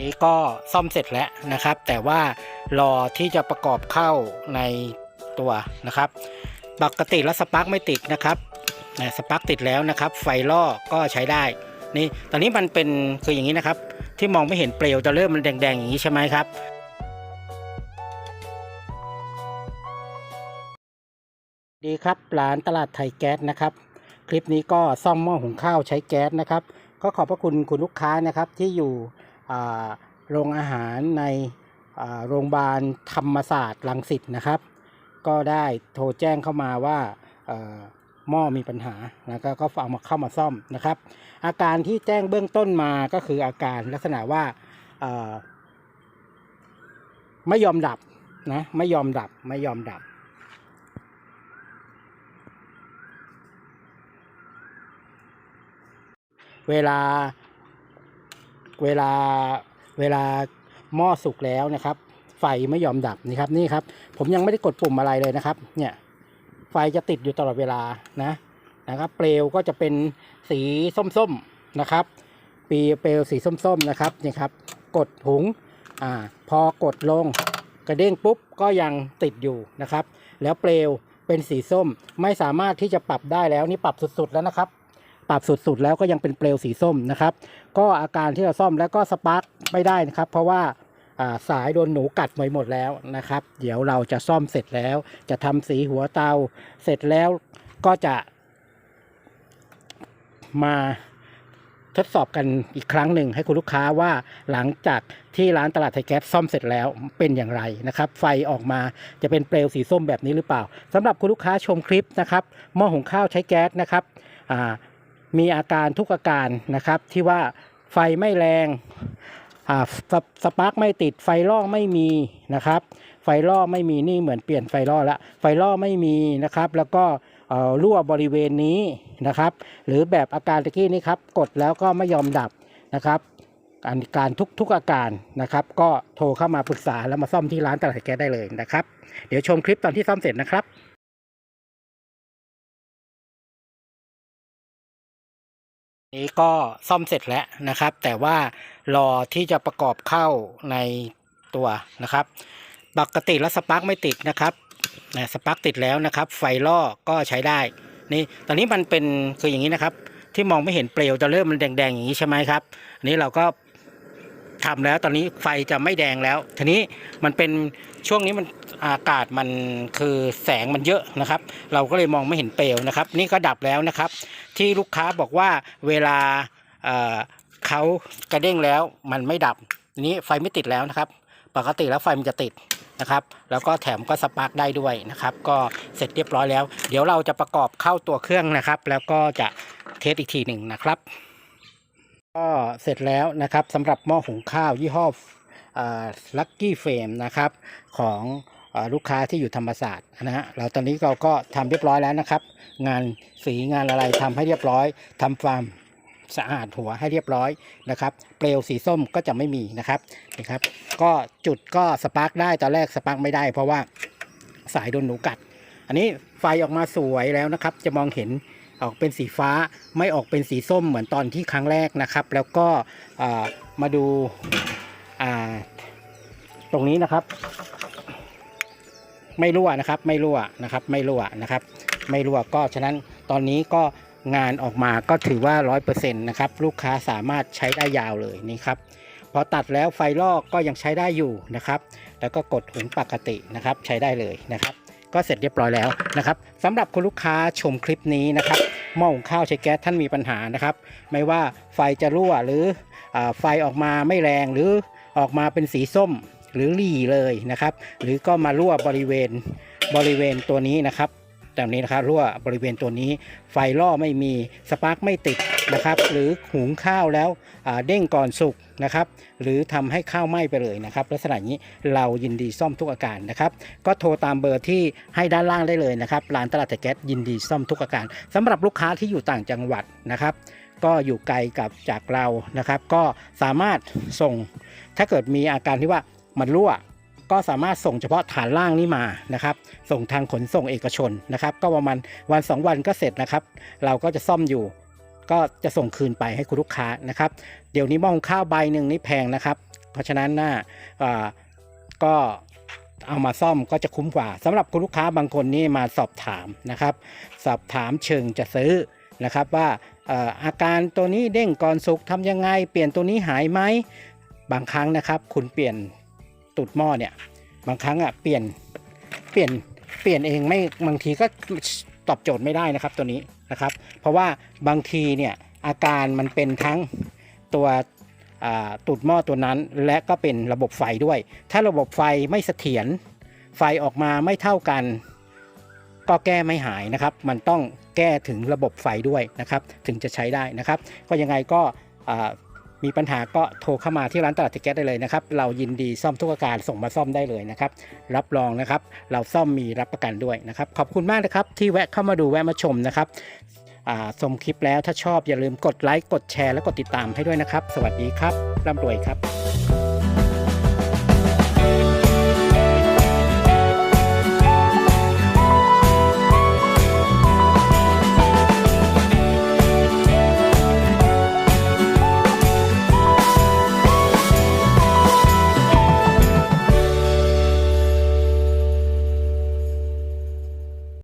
นี้ก็ซ่อมเสร็จแล้วนะครับ แต่ว่ารอที่จะประกอบเข้าในตัวนะครับ ปกติแล้วสปาร์กไม่ติดนะครับสปาร์กติดแล้วนะครับ ไฟล่อก็ใช้ได้ นี่ตอนนี้มันเป็นคืออย่างนี้นะครับ ที่มองไม่เห็นเปลวจะเริ่มมันแดงๆอย่างนี้ใช่ไหมครับดีครับร้านตลาดไทยแก๊สนะครับ คลิปนี้ก็ซ่อมหม้อหุงข้าวใช้แก๊สนะครับ ก็ขอบพระคุณคุณลูกค้านะครับที่อยู่ โรงอาหารในโรงพยาบาลธรรมศาสตร์รังสิตนะครับ ก็ได้โทรแจ้งเข้ามาว่าหม้อมีปัญหาแล้วก็ก็เอามาเข้ามาซ่อมนะครับ อาการที่แจ้งเบื้องต้นมาก็คืออาการลักษณะว่าไม่ยอมดับนะไม่ยอมดับไม่ยอมดับเวลา เวลาเวลาหม้อสุกแล้วนะครับ ไฟไม่ยอมดับนี่ครับนี่ครับ ผมยังไม่ได้กดปุ่มอะไรเลยนะครับ เนี่ย ไฟจะติดอยู่ตลอดเวลานะนะครับ เปลวก็จะเป็นสีส้มๆนะครับ ปีเปลวสีส้มๆนะครับนี่ครับ กดถุงอ่าพอกดลงกระเด้งปุ๊บก็ยังติดอยู่นะครับ แล้วเปลวเป็นสีส้มไม่สามารถที่จะปรับได้แล้วนี่ปรับสุดๆแล้วนะครับ ปรับสุดๆ แล้วก็ยังเป็นเปลวสีส้มนะครับ ก็อาการที่เราซ่อมแล้วก็สปาร์กไม่ได้นะครับ เพราะว่าสายโดนหนูกัดไว้หมดแล้วนะครับ เดี๋ยวเราจะซ่อมเสร็จแล้ว จะทำสีหัวเตาเสร็จแล้วก็จะมาทดสอบกันอีกครั้งหนึ่งให้คุณลูกค้าว่าหลังจากที่ร้านตลาดไทยแก๊สซ่อมเสร็จแล้วเป็นอย่างไรนะครับ ไฟออกมาจะเป็นเปลวสีส้มแบบนี้หรือเปล่าสำหรับคุณลูกค้าชมคลิปนะครับหม้อหุงข้าวใช้แก๊สนะครับอ่า มีอาการทุกอาการนะครับ ที่ว่าไฟไม่แรงอ่าสปสปาร์กไม่ติดไฟล่อไม่มีนะครับ ไฟล่อไม่มีนี่เหมือนเปลี่ยนไฟล่อละไฟล่อไม่มีนะครับ แล้วก็อ่อรั่วบริเวณนี้นะครับ หรือแบบอาการตะกี้นี้ครับ กดแล้วก็ไม่ยอมดับนะครับอาการทุกทุกอาการนะครับ ก็โทรเข้ามาปรึกษาแล้วมาซ่อมที่ร้านตลาดแก๊สได้เลยนะครับ เดี๋ยวชมคลิปตอนที่ซ่อมเสร็จนะครับ นี้ก็ซ่อมเสร็จแล้วนะครับ แต่ว่ารอที่จะประกอบเข้าในตัวนะครับ ปกติแล้วสปาร์กไม่ติดนะครับนะสปาร์กติดแล้วนะครับ ไฟล่อก็ใช้ได้นี่ตอนนี้มันเป็นคืออย่างนี้นะครับ ที่มองไม่เห็นเปลวจะเริ่มมันแดงๆอย่างนี้ใช่ไหมครับอันนี้เราก็ ทำแล้ว ตอนนี้ไฟจะไม่แดงแล้ว ทีนี้มันเป็นช่วงนี้มันอากาศมันคือแสงมันเยอะนะครับ เราก็เลยมองไม่เห็นเปลวนะครับ นี่ก็ดับแล้วนะครับ ที่ลูกค้าบอกว่าเวลาเเขากระเด้งแล้วมันไม่ดับนี้ไฟไม่ติดแล้วนะครับ ปกติแล้วไฟมันจะติดนะครับ แล้วก็แถมก็สปาร์กได้ด้วยนะครับ ก็เสร็จเรียบร้อยแล้ว เดี๋ยวเราจะประกอบเข้าตัวเครื่องนะครับ แล้วก็จะเทสอีกทีหนึ่งนะครับ ก็เสร็จแล้วนะครับสำหรับหม้อหุงข้าวยี่ห้อลัคกี้เฟมนะครับของลูกค้าที่อยู่ธรรมศาสตร์นะฮะเราตอนนี้เราก็ทำเรียบร้อยแล้วนะครับ งานสีงานอะไรทำให้เรียบร้อยทำฟาร์มสะอาดหัวให้เรียบร้อยนะครับ เปลวสีส้มก็จะไม่มีนะครับนะครับ ก็จุดก็สปาร์กได้ตอนแรกสปาร์กไม่ได้ เพราะว่าสายโดนหนูกัด อันนี้ไฟออกมาสวยแล้วนะครับ จะมองเห็น ออกเป็นสีฟ้าไม่ออกเป็นสีส้มเหมือนตอนที่ครั้งแรกนะครับ แล้วก็มาดูาตรงนี้นะครับ ไม่รั่วนะครับ ไม่รั่วนะครับ ไม่รั่วนะครับ ไม่รั่วก็ฉะนั้นตอนนี้ก็งานออกมาก็ถือว่าร้อยเปอร์เซ็นต์นะครับ ลูกค้าสามารถใช้ได้ยาวเลยนี่ครับพอตัดแล้วไฟลอกก็ยังใช้ได้อยู่นะครับ แล้วก็กดหุงปกตินะครับ ใช้ได้เลยนะครับ ก็เสร็จเรียบร้อยแล้วนะครับสำหรับคุณลูกค้าชมคลิปนี้นะครับหม้อหุงข้าวใช้แก๊สท่านมีปัญหานะครับ ไม่ว่าไฟจะรั่วหรืออไฟออกมาไม่แรงหรือออกมาเป็นสีส้มหรือรีเลยนะครับ หรือก็มารั่วบริเวณบริเวณตัวนี้นะครับ แบบนี้นะครับรั่วบริเวณตัวนี้ไฟล่อไม่มีสปาร์กไม่ติดนะครับ หรือหุงข้าวแล้วเด้งก่อนสุกนะครับ หรือทำให้ข้าวไหม้ไปเลยนะครับ ลักษณะนี้เรายินดีซ่อมทุกอาการนะครับ ก็โทรตามเบอร์ที่ให้ด้านล่างได้เลยนะครับร้านตลาดแต่แก๊สยินดีซ่อมทุกอาการสำหรับลูกค้าที่อยู่ต่างจังหวัดนะครับ ก็อยู่ไกลกับจากเรานะครับ ก็สามารถส่งถ้าเกิดมีอาการที่ว่ามันรั่ว ก็สามารถส่งเฉพาะฐานล่างนี้มานะครับ ส่งทางขนส่งเอกชนนะครับ ก็ประมาณวัน 2 วันก็เสร็จนะครับ เราก็จะซ่อมอยู่ ก็จะส่งคืนไปให้คุณลูกค้านะครับ เดี๋ยวนี้หม้อหุงข้าวใบหนึ่งนี่แพงนะครับ เพราะฉะนั้นน่าอ่าก็เอามาซ่อมก็จะคุ้มกว่าสำหรับคุณลูกค้าบางคนนี่มาสอบถามนะครับ สอบถามเชิงจะซื้อนะครับว่าเอ่ออาการตัวนี้เด้งก่อนสุกทำยังไง เปลี่ยนตัวนี้หายไหมบางครั้งนะครับ คุณเปลี่ยน ตูดหม้อเนี่ย บางครั้งอะเปลี่ยนเปลี่ยนเปลี่ยนเองไม่บางทีก็ตอบโจทย์ไม่ได้นะครับตัวนี้นะครับ เพราะว่าบางทีเนี่ยอาการมันเป็นทั้งตัวตูดหม้อตัวนั้น และก็เป็นระบบไฟด้วย ถ้าระบบไฟไม่เสถียรไฟออกมาไม่เท่ากัน ก็แก้ไม่หายนะครับ มันต้องแก้ถึงระบบไฟด้วยนะครับ ถึงจะใช้ได้นะครับ ก็ยังไงก็ มีปัญหาก็โทรเข้ามาที่ร้านตลาดติแก๊สได้เลยนะครับ เรายินดีซ่อมทุกอาการส่งมาซ่อมได้เลยนะครับ รับรองนะครับ เราซ่อมมีรับประกันด้วยนะครับ ขอบคุณมากนะครับที่แวะเข้ามาดูแวะมาชมนะครับชมคลิปแล้วถ้าชอบอย่าลืมกดไลค์กดแชร์และกดติดตามให้ด้วยนะครับ สวัสดีครับร่ำรวยครับ